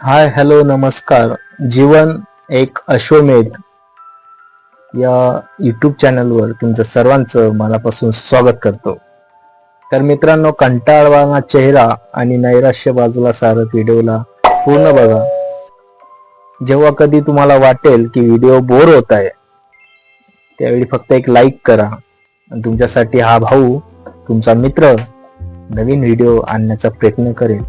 Hi hello नमस्कार. जीवन एक अश्वमेध या युट्यूब चॅनलवर तुमचं सर्वांचं मनापासून स्वागत करतो. तर मित्रांनो कंटाळवाना चेहरा आणि नैराश्य बाजूला सारत व्हिडिओला पूर्ण बघा. जेव्हा कधी तुम्हाला वाटेल की व्हिडिओ बोर होत आहे त्यावेळी फक्त एक लाईक करा. आणि तुमच्यासाठी हा भाऊ तुमचा मित्र नवीन व्हिडिओ आणण्याचा प्रयत्न करेल.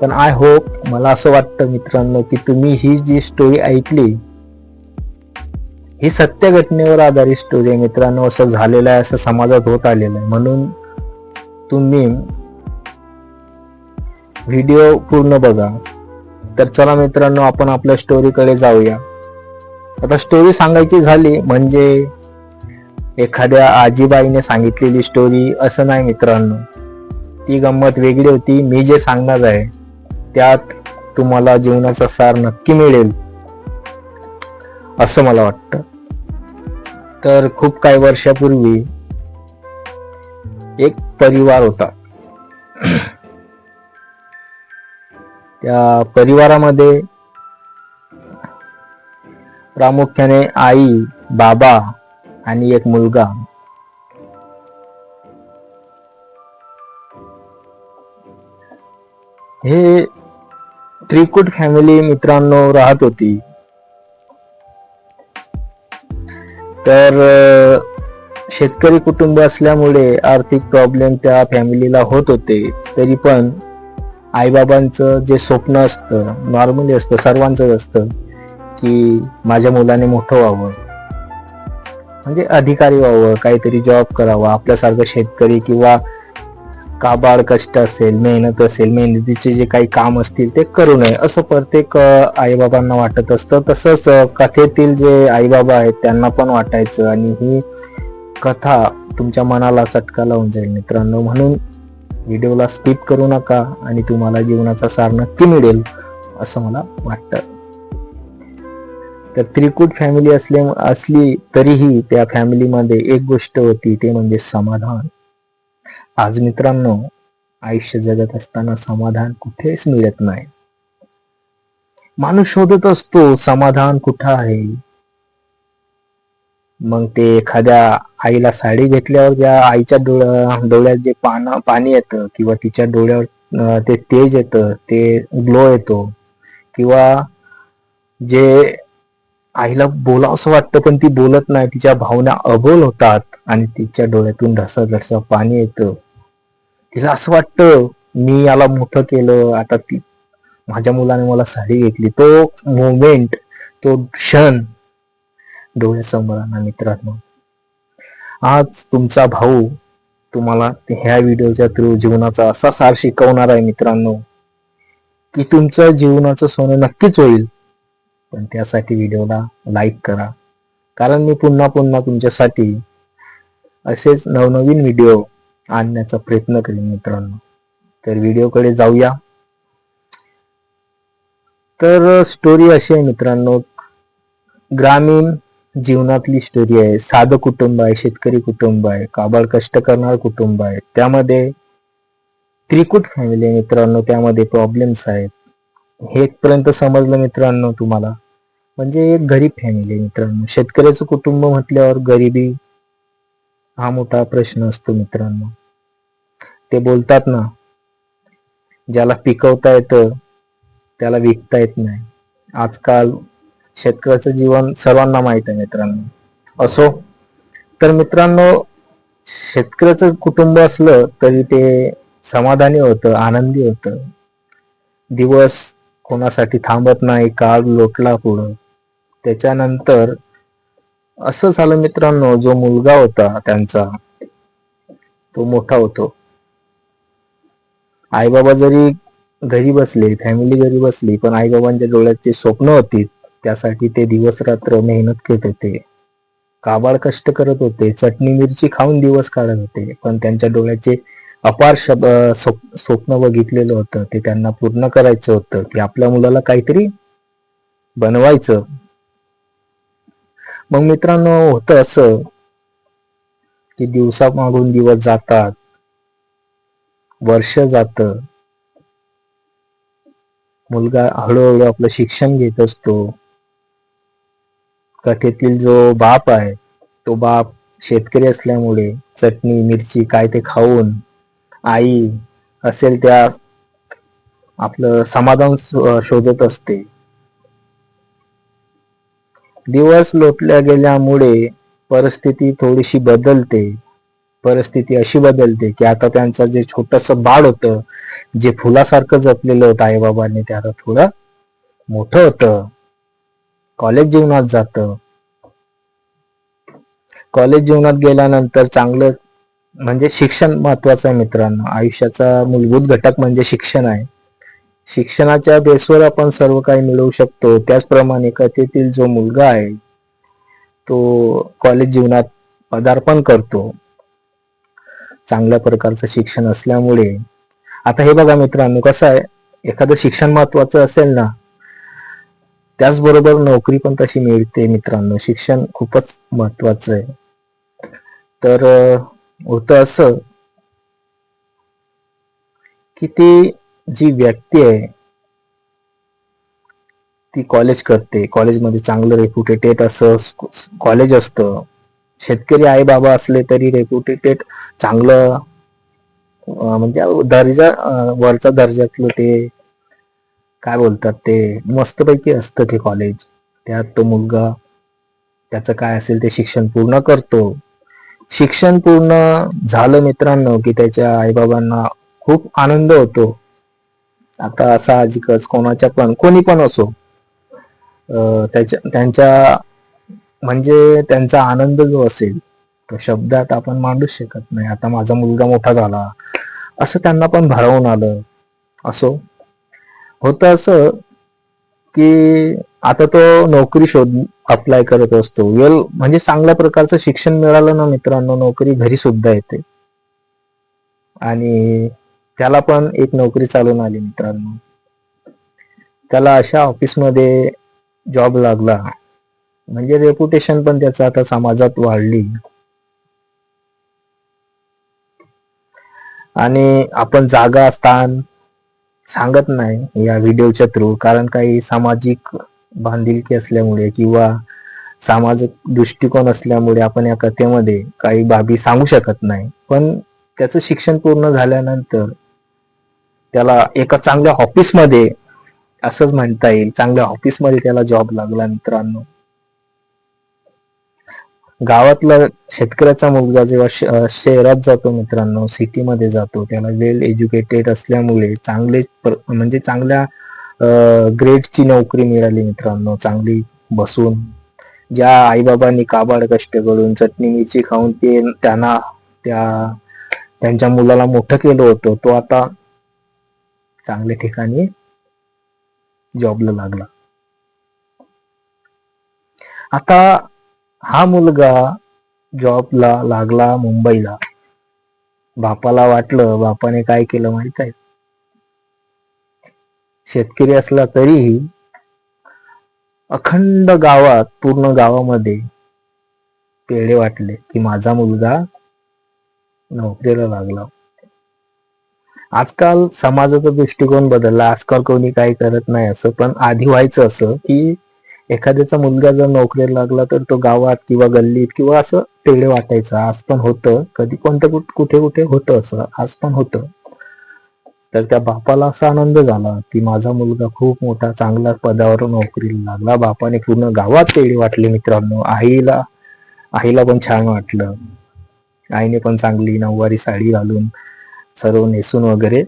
पण आय होप मला असं वाटतं मित्रांनो की तुम्ही ही जी स्टोरी ऐकली ही सत्य घटनेवर आधारित स्टोरी आहे मित्रांनो असं झालेलं आहे असं समाजात होत आलेलं आहे. म्हणून तुम्ही व्हिडिओ पूर्ण बघा. तर चला मित्रांनो आपण आपल्या स्टोरीकडे जाऊया. आता स्टोरी सांगायची झाली म्हणजे एखाद्या आजीबाईने सांगितलेली स्टोरी असं नाही मित्रांनो. ती गंमत वेगळी होती. मी जे सांगणार आहे त्यात तुम्हाला जीवनाचा सार नक्की मिळेल असं मला वाटतं. तर खूप काही वर्षापूर्वी एक परिवार होता. त्या परिवारामध्ये प्रामुख्याने आई बाबा आणि एक मुलगा. हे त्रिकुट फॅमिली मित्रांनो राहत होती. तर शेतकरी कुटुंब असल्यामुळे आर्थिक प्रॉब्लेम त्या फॅमिलीला होत होते. तरी पण आईबाबांचं जे स्वप्न असतं नॉर्मली असतं सर्वांचंच असतं की माझ्या मुलाने मोठं व्हावं. म्हणजे अधिकारी व्हावं काहीतरी जॉब करावा आपल्यासारखं शेतकरी किंवा काबाड कष्ट असेल मेहनत असेल मेहनतीचे जे काही काम असतील ते करू नये. असं प्रत्येक आईबाबांना वाटत असतं. तसंच कथेतील जे आईबाबा आहेत त्यांना पण वाटायचं. आणि ही कथा तुमच्या मनाला चटका लावून जाईल मित्रांनो. म्हणून व्हिडिओला स्किप करू नका आणि तुम्हाला जीवनाचा सार नक्की मिळेल असं मला वाटतं. तर त्रिकूट फॅमिली असले असली तरीही त्या फॅमिलीमध्ये एक गोष्ट होती ते म्हणजे समाधान. आज मित्रांनो आयुष्य जगत असताना समाधान कुठेच मिळत नाही. माणूस शोधत असतो समाधान कुठं आहे? मग ते एखाद्या आईला साडी घेतल्यावर त्या आईच्या डोळ्या डोळ्यात जे पान पाणी येतं किंवा तिच्या डोळ्यावर ते तेज येतं ते ग्लो येतो किंवा जे आईला बोलावंसं वाटतं पण ती बोलत नाही. तिच्या भावना अबोल होतात आणि तिच्या डोळ्यातून ढसा ढसा पाणी येतं. तिला असं वाटतं मी याला मोठं केलं आता ती माझ्या मुलाने मला साडी घेतली. तो मोमेंट तो क्षण डोळ्यासमोर आणा मित्रांनो. आज तुमचा भाऊ तुम्हाला ह्या व्हिडिओच्या थ्रू जीवनाचा असा सार शिकवणार आहे मित्रांनो की तुमचं जीवनाचं सोनं नक्कीच होईल. पण त्यासाठी व्हिडिओला लाईक करा. कारण मी पुन्हा पुन्हा तुमच्यासाठी असेच नवनवीन व्हिडिओ आणण्याचा प्रयत्न करेन मित्रांनो. तर व्हिडिओकडे जाऊया. तर स्टोरी अशी आहे मित्रांनो. ग्रामीण जीवनातली स्टोरी आहे. साधं कुटुंब आहे शेतकरी कुटुंब आहे काबाड कष्ट करणार कुटुंब आहे. त्यामध्ये त्रिकूट फॅमिली मित्रांनो. त्यामध्ये प्रॉब्लेम्स आहेत. हे पर्यंत समजलं मित्रांनो तुम्हाला. म्हणजे एक गरीब फॅमिली आहे मित्रांनो. शेतकऱ्याचं कुटुंब म्हटल्यावर गरिबी हा मोठा प्रश्न असतो मित्रांनो. ते बोलतात ना ज्याला पिकवता येतं त्याला विकता येत नाही. आजकाल शेतकऱ्याचं जीवन सर्वांना माहीत आहे मित्रांनो. असो तर मित्रांनो शेतकऱ्याचं कुटुंब असलं तरी ते समाधानी होतं आनंदी होतं. दिवस कोणासाठी थांबत नाही काळ लोटला पुढं. त्याच्यानंतर असं झालं मित्रांनो जो मुलगा होता त्यांचा तो मोठा होतो. आईबाबा जरी घरी बसले फॅमिली घरी बसली पण आईबाबांच्या डोळ्यात जे स्वप्न होती त्यासाठी ते दिवस रात्र मेहनत करत होते. काबाड कष्ट करत होते चटणी मिरची खाऊन दिवस काढत होते पण त्यांच्या डोळ्याचे अपार शब स्वप्न बघितलेलं होतं. ते त्यांना पूर्ण करायचं होतं. की आपल्या मुलाला काहीतरी बनवायचं. मग मित्रांनो होतं असं की दिवसा मागून दिवस जातात. वर्ष जात. मुलगा हळूहळू आपलं शिक्षण घेत असतो. कथेतील जो बाप आहे तो बाप शेतकरी असल्यामुळे चटणी मिरची काय ते खाऊन आई असेल त्या आपलं समाधान शोधत असते. दिवस लोटल्या गेल्यामुळे परिस्थिती थोडीशी बदलते. परिस्थिती अशी बदलते की आता त्यांचं जे छोटस बाळ होतं जे फुलासारखं जपलेलं होतं आईबाबांनी त्याला थोडं मोठं होतं. कॉलेज जीवनात जातं. कॉलेज जीवनात गेल्यानंतर चांगलं म्हणजे शिक्षण महत्वाचं आहे मित्रांनो. आयुष्याचा मूलभूत घटक म्हणजे शिक्षण आहे. शिक्षणाच्या बेसवर आपण सर्व काही मिळवू शकतो. त्याचप्रमाणे कथेतील जो मुलगा आहे तो कॉलेज जीवनात पदार्पण करतो. चांगल्या प्रकारचं शिक्षण असल्यामुळे. आता हे बघा मित्रांनो कसं आहे? एखादं शिक्षण महत्वाचं असेल ना त्याचबरोबर नोकरी पण तशी मिळते मित्रांनो. शिक्षण खूपच महत्वाचं आहे. तर होतं असं की ती जी व्यक्ती आहे ती कॉलेज करते. कॉलेजमध्ये चांगलं रेप्युटेटेड असं कॉलेज असतं. शेतकरी आई बाबा असले तरी रेप्युटेटेड चांगलं म्हणजे दर्जा वरचा दर्जातलं ते काय बोलतात ते मस्तपैकी असतं ते कॉलेज त्यात तो मुलगा त्याचं काय असेल ते शिक्षण पूर्ण करतो. शिक्षण पूर्ण झालं मित्रांनो की त्याच्या आईबाबांना खूप आनंद होतो. आता साहजिकच कोणाच्या पण कोणी पण असो त्याच्या त्यांच्या म्हणजे त्यांचा आनंद जो असेल तो शब्दात आपण मांडूच शकत नाही. आता माझा मुलगा मोठा झाला असं त्यांना पण भरवून आलं असो. होतं असं की आता तो नोकरी शोध अप्लाय करत असतो. वेल म्हणजे चांगल्या प्रकारचं शिक्षण मिळालं ना मित्रांनो नोकरी घरी सुद्धा येते. आणि त्याला पण एक नोकरी चालून आली मित्रांनो. त्याला अशा ऑफिसमध्ये जॉब लागला. म्हणजे रेपुटेशन पण त्याचं आता समाजात वाढली. आणि आपण जागा स्थान सांगत नाही या व्हिडिओच्या थ्रू कारण काही सामाजिक बांधिलकी असल्यामुळे किंवा सामाजिक दृष्टिकोन असल्यामुळे आपण या कथेमध्ये काही बाबी सांगू शकत नाही. पण त्याचं शिक्षण पूर्ण झाल्यानंतर त्याला एका चांगल्या ऑफिसमध्ये असंच म्हणता येईल चांगल्या ऑफिसमध्ये त्याला जॉब लागला मित्रांनो. गावातला शेतकऱ्याचा मुलगा जेव्हा शहरात जातो मित्रांनो सिटीमध्ये जातो त्याला वेल एज्युकेटेड असल्यामुळे चांगले म्हणजे चांगल्या ग्रेडची नोकरी मिळाली मित्रांनो चांगली बसून. ज्या आईबाबांनी काबाड कष्ट करून चटणी मिरची खाऊन ते त्यांना त्या त्यांच्या मुलाला मोठं केलं होतं तो आता चांगल्या ठिकाणी जॉबला लागला. आता हा मुलगा जॉबला लागला मुंबईला. बापाला वाटलं बापाने काय केलं माहीत आहे? शेतकरी असला तरीही अखंड गावात पूर्ण गावामध्ये पेढे वाटले की माझा मुलगा नोकरीला लागला. आजकाल समाजाचा दृष्टिकोन बदलला. आजकाल कोणी काही करत नाही असं पण आधी व्हायचं असं की एखाद्याचा मुलगा जर नोकरीला लागला तर तो गावात किंवा गल्लीत किंवा असं पेढे वाटायचं. आज पण होतं. कधी कोणतं कुठे कुठे होतं असं. आज पण होतं. तर त्या बापाला असा आनंद झाला की माझा मुलगा खूप मोठा चांगला पदावर नोकरीला लागला. बापाने पूर्ण गावात पेढे वाटले मित्रांनो. आईला आईला पण छान वाटलं. आईने पण चांगली नऊवारी साडी घालून सर्व नेसून वगैरे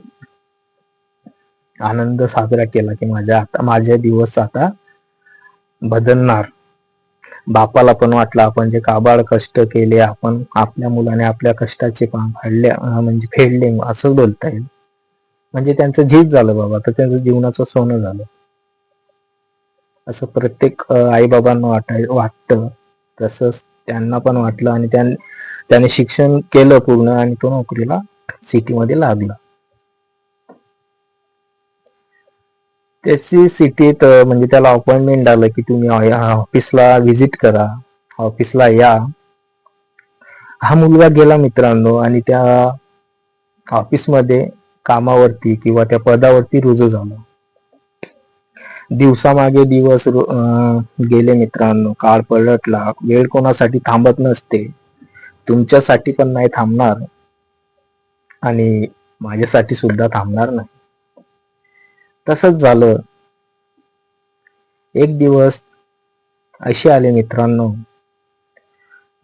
आनंद साजरा केला की माझ्या आता माझे दिवस आता बदलणार. बापाला पण वाटलं आपण जे काबाड कष्ट केले आपण आपल्या मुलाने आपल्या कष्टाचे काम फाडले म्हणजे फेडले असंच बोलता येईल. म्हणजे त्यांचं झीज झालं बाबा तर त्यांचं जीवनाचं सोनं झालं. असं प्रत्येक आई बाबांना वाटाय वाटतं. तसंच त्यांना पण वाटलं आणि त्याने शिक्षण केलं पूर्ण आणि तो नोकरीला सिटीमध्ये लागला. त्याची सिटीत म्हणजे त्याला अपॉइंटमेंट आलं की तुम्ही ऑफिसला व्हिजिट करा ऑफिसला या. हा मुलगा गेला मित्रांनो आणि त्या ऑफिसमध्ये कामावरती किंवा त्या पदावरती रुजू झालो. दिवसामागे दिवस अं, गेले मित्रांनो. काळ पलटला. वेळ कोणासाठी थांबत नसते. तुमच्यासाठी पण नाही थांबणार. आणि माझ्यासाठी सुद्धा थांबणार नाही. तसंच झालं. एक दिवस असे आले मित्रांनो.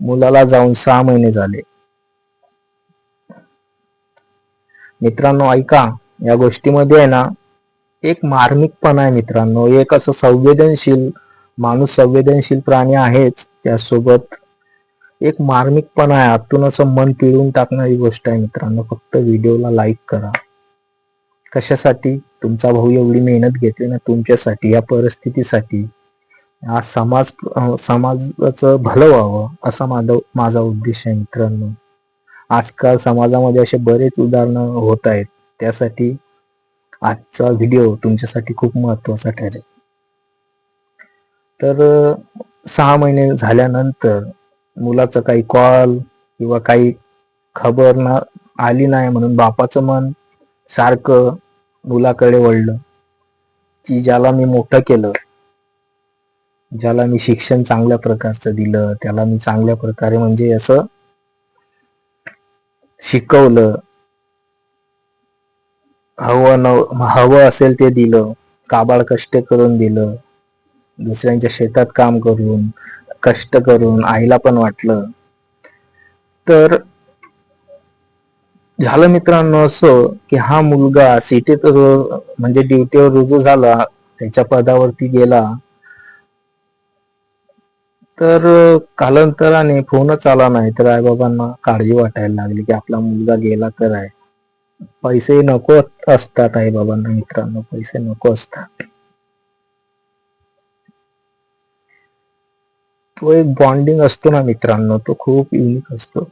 मुलाला जाऊन सहा महिने झाले. मित्रांनो ऐका या गोष्टीमध्ये आहे ना एक मार्मिकपणा आहे मित्रांनो. एक असं संवेदनशील माणूस संवेदनशील प्राणी आहेच त्यासोबत एक मार्मिकपणा आहे. आतून असं मन पिळून टाकणारी गोष्ट आहे मित्रांनो. फक्त व्हिडिओला लाईक करा. कशासाठी? तुमचा भाऊ एवढी मेहनत घेतली ना तुमच्यासाठी या परिस्थितीसाठी. हा समाज समाजाचं भलं व्हावं असा माझा माझा उद्देश आहे मित्रांनो. आजकाल समाजामध्ये असे बरेच उदाहरणं होत आहेत. त्यासाठी आजचा व्हिडिओ तुमच्यासाठी खूप महत्त्वाचा ठरेल. तर सहा महिने झाल्यानंतर मुलाचं काही कॉल किंवा काही खबर ना आली नाही म्हणून बापाचं मन सारखं मुलाकडे वळलं की ज्याला मी मोठं केलं ज्याला मी शिक्षण चांगल्या प्रकारचं दिलं त्याला मी चांगल्या प्रकारे म्हणजे असं शिकवलं. हवं न हवं असेल ते दिलं. काबाड कष्ट करून दिलं. दुसऱ्यांच्या शेतात काम करून कष्ट करून आईला पण वाटलं. तर झालं मित्रांनो असं की हा मुलगा सिटीत म्हणजे ड्युटीवर रुजू झाला त्याच्या पदावरती गेला. तर कालांतराने फोनच आला नाही तर आईबाबांना काळजी वाटायला लागली की आपला मुलगा गेला तर आहे. पैसे नको असतात आईबाबांना मित्रांनो पैसे नको असतात. तो एक बॉन्डिंग असतो ना मित्रांनो तो खूप युनिक असतो.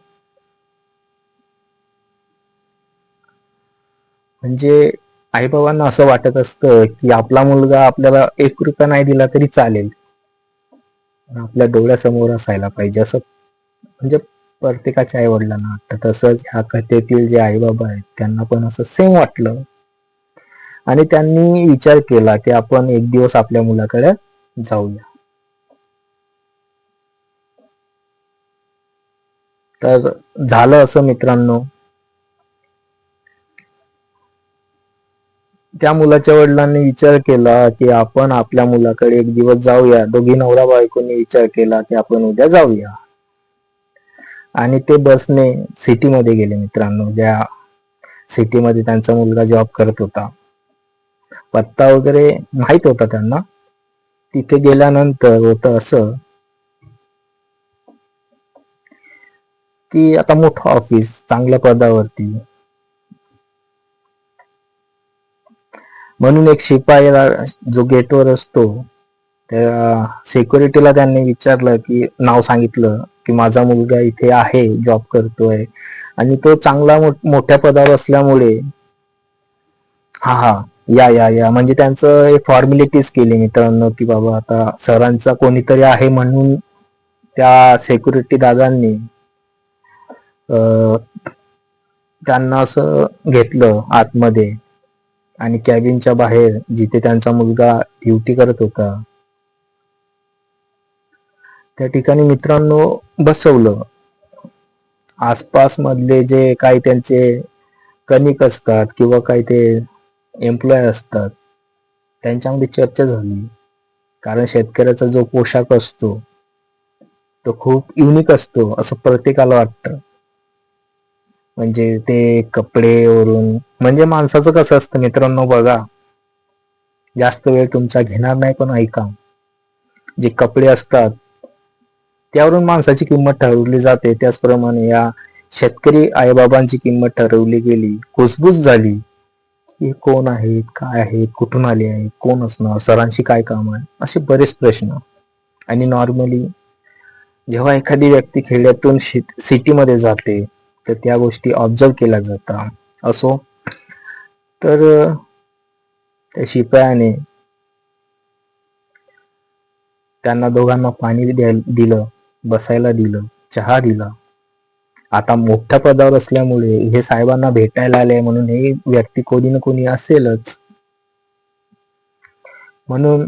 म्हणजे आईबाबांना असं वाटत असतं की आपला मुलगा आपल्याला एक रुपया नाही दिला तरी चालेल. आपल्या डोळ्यासमोर असायला पाहिजे. असं म्हणजे प्रत्येकाच्या आई वडिलांना वाटतं. तसंच ह्या कथेतील जे आई बाबा आहेत त्यांना पण असं सेम वाटलं. आणि त्यांनी विचार केला की आपण एक दिवस आपल्या मुलाकडे जाऊया. तर झालं असं मित्रांनो. त्या मुलाच्या वडिलांनी विचार केला की आपण आपल्या मुलाकडे एक दिवस जाऊया. दोघी नवरा बायकोनी विचार केला की आपण उद्या जाऊया. आणि ते बसने सिटीमध्ये गेले मित्रांनो. ज्या सिटीमध्ये त्यांचा मुलगा जॉब करत होता. पत्ता वगैरे माहीत होता त्यांना. तिथे गेल्यानंतर होतं असं की आता मोठं ऑफिस चांगल्या पदावरती. म्हणून एक शिपाई जो गेटवर असतो त्या सिक्युरिटीला त्यांनी विचारलं की नाव सांगितलं की माझा मुलगा इथे आहे जॉब करतोय. आणि तो चांगला मोठ्या पदावर असल्यामुळे हा हा या या या. म्हणजे त्यांचं हे फॉर्मॅलिटीज केली मित्रांनो की बाबा आता सरांचा कोणीतरी आहे म्हणून त्या सिक्युरिटी दादांनी त्यांना असं घेतलं आतमध्ये. आणि कॅबिनच्या बाहेर जिथे त्यांचा मुलगा ड्युटी करत होता. त्या ठिकाणी मित्रांनो बसवलं. आसपास मधले जे काही त्यांचे कनिक असतात किंवा काही ते एम्प्लॉय असतात त्यांच्यामध्ये चर्चा झाली. कारण शेतकऱ्याचा जो पोशाख असतो तो खूप युनिक असतो असं प्रत्येकाला वाटतं. म्हणजे ते कपडे वरून म्हणजे माणसाचं कसं असतं मित्रांनो बघा जास्त वेळ तुमचा घेणार नाही पण ऐका. जे कपडे असतात त्यावरून माणसाची किंमत ठरवली जाते. त्याचप्रमाणे या शेतकरी आईबाबांची किंमत ठरवली गेली कुसबुस झाली. की कोण आहेत काय आहेत कुठून आले आहेत कोण असणार सरांशी काय काम आहे? असे बरेच प्रश्न. आणि नॉर्मली जेव्हा एखादी व्यक्ती खेड्यातून सिटीमध्ये जाते तर त्या गोष्टी ऑब्झर्व केल्या जातात असो. तर त्या शिपायाने त्यांना दोघांना पाणी दिलं बसायला दिलं चहा दिला. आता मोठ्या पदावर असल्यामुळे हे साहेबांना भेटायला आले म्हणून हे व्यक्ती कोणी ना कोणी असेलच. म्हणून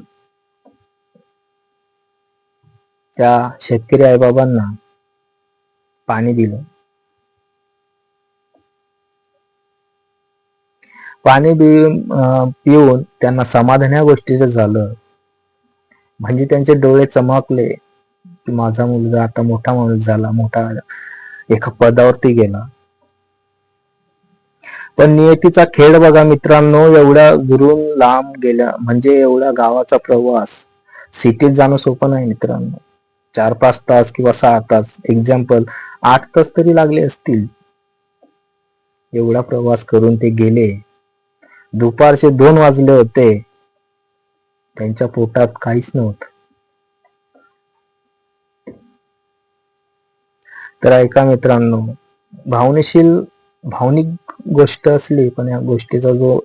त्या शेतकरी आईबाबांना पाणी दिलं. पाणी पिऊन पिऊन त्यांना समाधान या गोष्टीचं झालं. म्हणजे त्यांचे डोळे चमकले की माझा मुलगा आता मोठा माणूस झाला मोठा एका पदावरती गेला. पण नियतीचा खेळ बघा मित्रांनो एवढ्या गुरून लांब गेल्या म्हणजे एवढ्या गावाचा प्रवास सिटीत जाणं सोपं नाही मित्रांनो. चार पाच तास किंवा सहा तास एक्झाम्पल आठ तास तरी लागले असतील. एवढा प्रवास करून ते गेले. दुपारचे दोन वाजले होते. त्यांच्या पोटात काहीच नव्हतं. तर ऐका मित्रांनो भावनेशील भावनिक गोष्ट असली पण या गोष्टीचा जो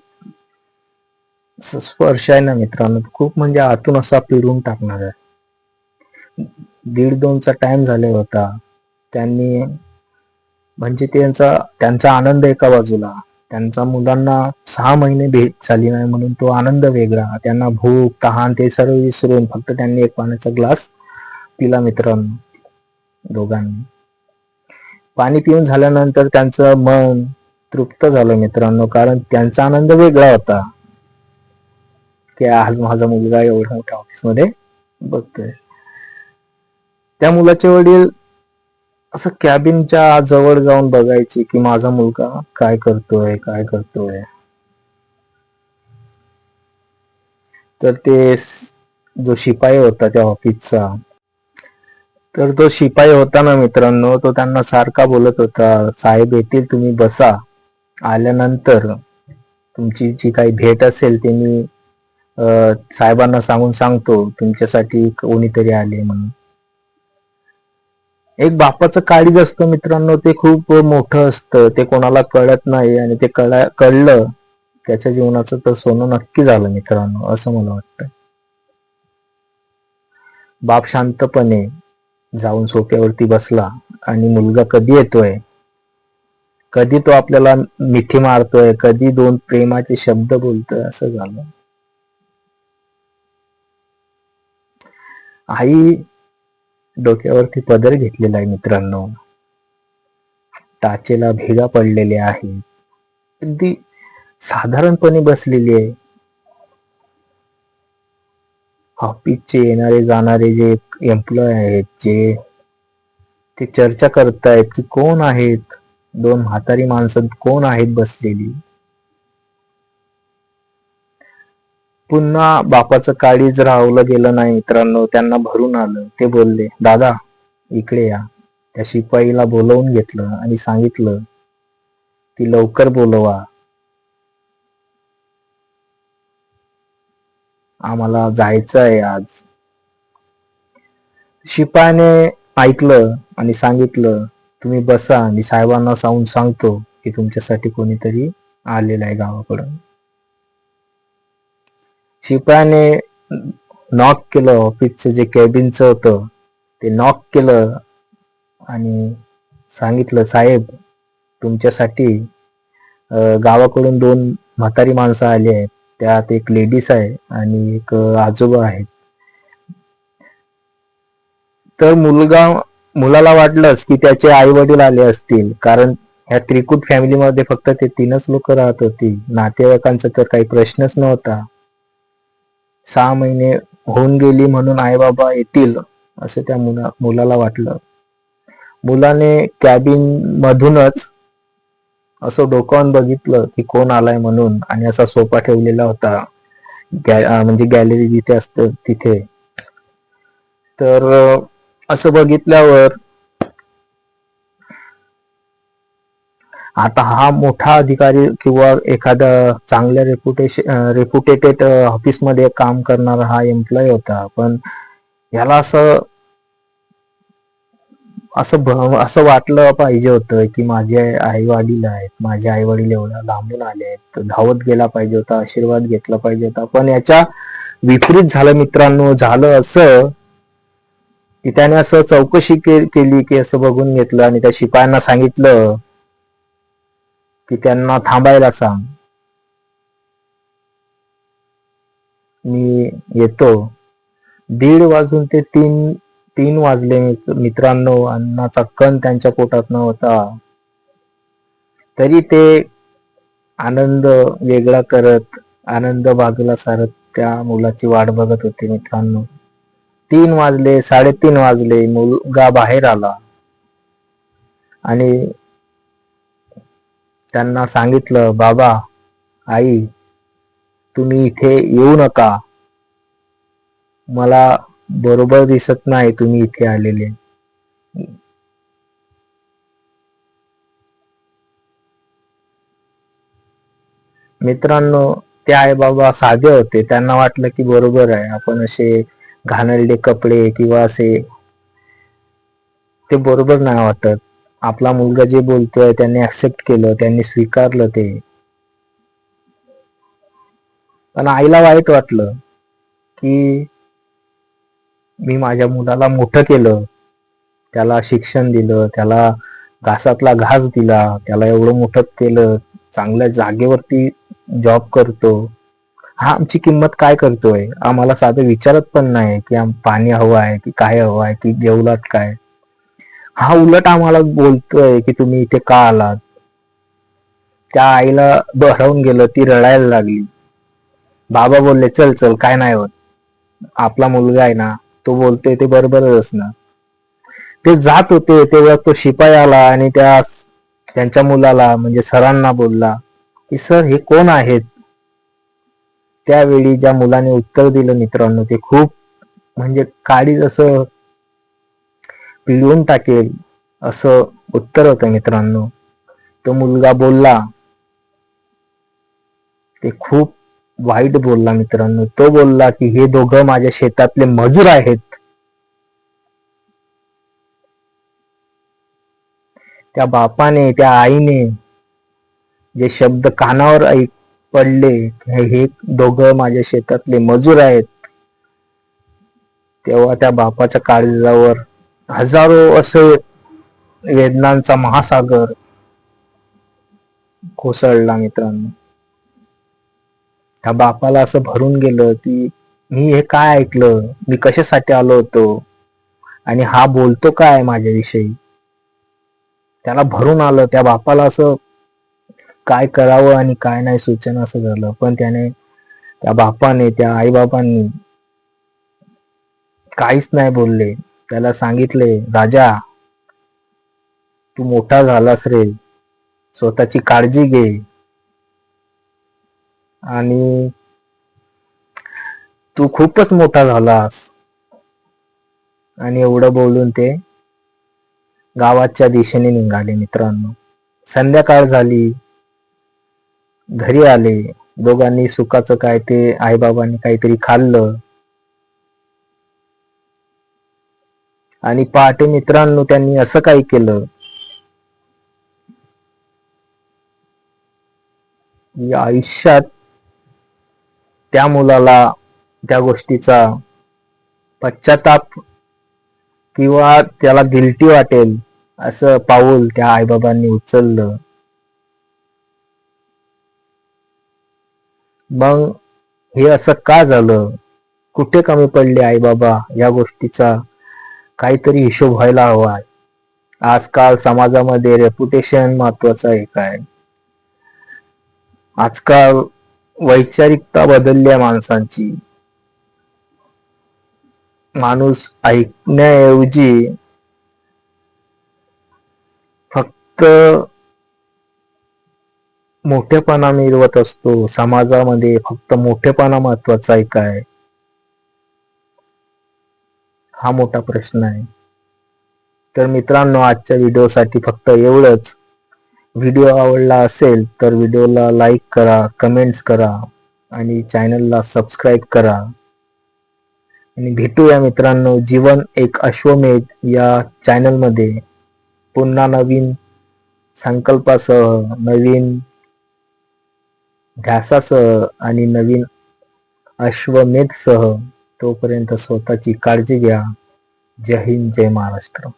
स्पर्श आहे ना मित्रांनो खूप म्हणजे आतून असा पिळून टाकणार आहे. दीड दोनचा टाइम झाला होता. त्यांनी म्हणजे त्यांचा त्यांचा आनंद एका बाजूला. त्यांचा मुलांना सहा महिने भेट झाली नाही म्हणून तो आनंद वेगळा. त्यांना भूक तहान ते सर्व विसरून फक्त त्यांनी एक पाण्याचा ग्लास पिला मित्रांनो दोघांनी. पाणी पिऊन झाल्यानंतर त्यांचं मन तृप्त झालं मित्रांनो कारण त्यांचा आनंद वेगळा होता. की आज माझा मुलगा एवढ्या मोठ्या ऑफिसमध्ये बघतोय. त्या मुलाचे वडील असं कॅबिनच्या जवळ जाऊन बघायचे की माझा मुलगा काय करतोय काय करतोय. तर ते जो शिपाई होता त्या ऑफिसचा तर तो शिपाई होता ना मित्रांनो तो त्यांना सारखा बोलत होता साहेब येतील तुम्ही बसा. आल्यानंतर तुमची जी काही भेट असेल ते मी साहेबांना सांगून सांगतो तुमच्यासाठी कोणीतरी आले म्हणून. एक बापाचं काळीज असतं मित्रांनो ते खूप मोठं असतं ते कोणाला कळत नाही आणि ते कळा कळलं त्याच्या जीवनाचं तर सोनं नक्की झालं मित्रांनो असं मला वाटतं. बाप शांतपणे जाऊन सोप्यावरती बसला आणि मुलगा कधी येतोय? कधी तो आपल्याला मिठी मारतोय? कधी दोन प्रेमाचे शब्द बोलतोय? असं झालं. आई डोक्यावरती पदर घेतलेला आहे मित्रांनो. टाचेला भेगा पडलेल्या आहेत अगदी साधारणपणे बसलेली आहे. ऑफिसचे येणारे जाणारे जे एम्प्लॉय आहेत जे ते चर्चा करतायत की कोण आहेत? दोन म्हातारी माणसं कोण आहेत बसलेली? पुन्हा बापाचं काळीज राहवलं गेलं नाही मित्रांनो त्यांना भरून आलं. ते बोलले दादा इकडे या. त्या शिपाईला बोलवून घेतलं आणि सांगितलं की लवकर बोलवा. आम्हाला जायचं आहे आज. शिपायाने ऐकलं आणि सांगितलं तुम्ही बसा आणि साहेबांना सांगून सांगतो की तुमच्यासाठी कोणीतरी आलेलं आहे गावाकडून शिपायाने नॉक केलं ऑफिसचं जे कॅबिनचं होतं ते नॉक केलं आणि सांगितलं साहेब तुमच्यासाठी गावाकडून दोन म्हातारी माणसं आली आहेत. त्यात एक लेडीज आहे आणि एक आजोबा आहेत. तर मुलगा मुलाला वाटलंच की त्याचे आई वडील आले असतील. कारण ह्या त्रिकूट फॅमिलीमध्ये फक्त ते तीनच लोक राहत होती. नातेवाईकांचा तर काही प्रश्नच नव्हता. सहा महिने होऊन गेली म्हणून आई बाबा येतील असं त्या मुला मुलाला वाटलं. मुलाने कॅबिन मधूनच असं डोकावून बघितलं की कोण आलाय म्हणून आणि असा सोफा ठेवलेला होता. म्हणजे गॅलरी जिथे असत तिथे. तर असं बघितल्यावर आता हा मोठा अधिकारी किंवा एखादा चांगल्या रेपुटेशन रेपुटेटेड ऑफिसमध्ये काम करणारा हा एम्प्लॉय होता. पण याला असं असं असं वाटलं पाहिजे होतं की माझे आई वडील आहेत माझे आई वडील एवढ्या लांबून आले आहेत धावत गेला पाहिजे होता आशीर्वाद घेतला पाहिजे होता. पण याच्या विपरीत झालं मित्रांनो झालं असं की त्याने असं चौकशी केली की असं बघून घेतलं आणि त्या शिपायांना सांगितलं की त्यांना थांबायला सांग. मी येतो. दीड वाजून ते तीन तीन वाजले मित्रांनो. अन्नाचा कण त्यांच्या पोटात नव्हता. तरी ते आनंद वेगळा करत आनंद बाजूला सारत त्या मुलाची वाट बघत होते मित्रांनो. तीन वाजले साडेतीन वाजले. मुलगा बाहेर आला. आणि त्यांना सांगितलं बाबा आई तुम्ही इथे येऊ नका. मला बरोबर दिसत नाही तुम्ही इथे आलेले. मित्रांनो ते आई बाबा साधे होते. त्यांना वाटलं की बरोबर आहे. आपण असे घाणेरडे कपडे किंवा असे ते बरोबर नाही वाटत. आपला मुलगा जे बोलतोय त्यांनी ऍक्सेप्ट केलं त्यांनी स्वीकारलं ते. पण आईला वाईट वाटलं की मी माझ्या मुलाला मोठं केलं. त्याला शिक्षण दिलं त्याला घासातला घास दिला त्याला एवढं मोठं केलं चांगल्या जागेवरती जॉब करतो. हा आमची किंमत काय करतोय? आम्हाला साधं विचारत पण नाही की आम- पाणी हवं आहे की काय हवं आहे की जेवलात काय? हा उलट आम्हाला बोलतोय की तुम्ही इथे का आलात? त्या आईला बहरवून गेलं ती रडायला लागली. बाबा बोलले चल चल काय नाही होत. आपला मुलगा आहे ना तो बोलतोय ते बरोबरच असणार. ते जात होते तेव्हा तो शिपाई आला आणि त्या त्यांच्या मुलाला म्हणजे सरांना बोलला की सर हे कोण आहेत? त्यावेळी ज्या मुलाने उत्तर दिलं मित्रांनो ते खूप म्हणजे काळी जसं पिळून टाकेल असं उत्तर होतं मित्रांनो. तो मुलगा बोलला ते खूप वाईट बोलला मित्रांनो. तो बोलला की हे दोघं माझ्या शेतातले मजूर आहेत. त्या बापाने त्या आईने जे शब्द कानावर ऐक पडले हे दोघं माझ्या शेतातले मजूर आहेत तेव्हा त्या बापाच्या काळजावर हजारो असे वेदनांचा महासागर कोसळला मित्रांनो. त्या बापाला असं भरून गेलं की मी हे काय ऐकलं? मी कशासाठी आलो होतो? आणि हा बोलतो काय माझ्याविषयी? त्याला भरून आलं. त्या बापाला असं काय करावं आणि काय नाही सूचना असं झालं. पण त्याने त्या बापाने त्या आईबापांनी काहीच नाही बोलले. त्याला सांगितले राजा तू मोठा झालास रे. स्वतःची काळजी घे. आणि तू खूपच मोठा झालास. आणि एवढं बोलून ते गावाच्या दिशेने निघाले मित्रांनो. संध्याकाळ झाली. घरी आले. दोघांनी सुखाचं काय ते आईबाबांनी काहीतरी खाल्लं. आणि पहाटे मित्रांनो त्यांनी असं काही केलं. की आयुष्यात त्या मुलाला त्या गोष्टीचा पश्चाताप किंवा त्याला गिल्टी वाटेल असं पाऊल त्या आईबाबांनी उचललं. मग हे असं का झालं? कुठे कमी पडले आई बाबा या गोष्टीचा? काहीतरी हिशोब व्हायला हवा आजकाल समाजामध्ये रेप्युटेशन महत्वाचं आहे काय? आजकाल वैचारिकता बदलली आहे माणसांची. माणूस ऐकण्याऐवजी फक्त मोठेपणा मिळवत असतो. समाजामध्ये फक्त मोठेपणा महत्त्वाचा आहे काय? हा मोठा प्रश्न आहे. तर मित्रांनो आजच्या व्हिडिओसाठी फक्त एवढंच. व्हिडिओ आवडला असेल तर व्हिडिओला लाईक करा कमेंट्स करा आणि चॅनलला सबस्क्राईब करा. आणि भेटूया मित्रांनो जीवन एक अश्वमेध या चॅनलमध्ये. पुन्हा नवीन संकल्पासह नवीन ध्यासासह आणि नवीन अश्वमेधसह. तोपर्यंत स्वतःची काळजी घ्या. जय हिंद जय महाराष्ट्र.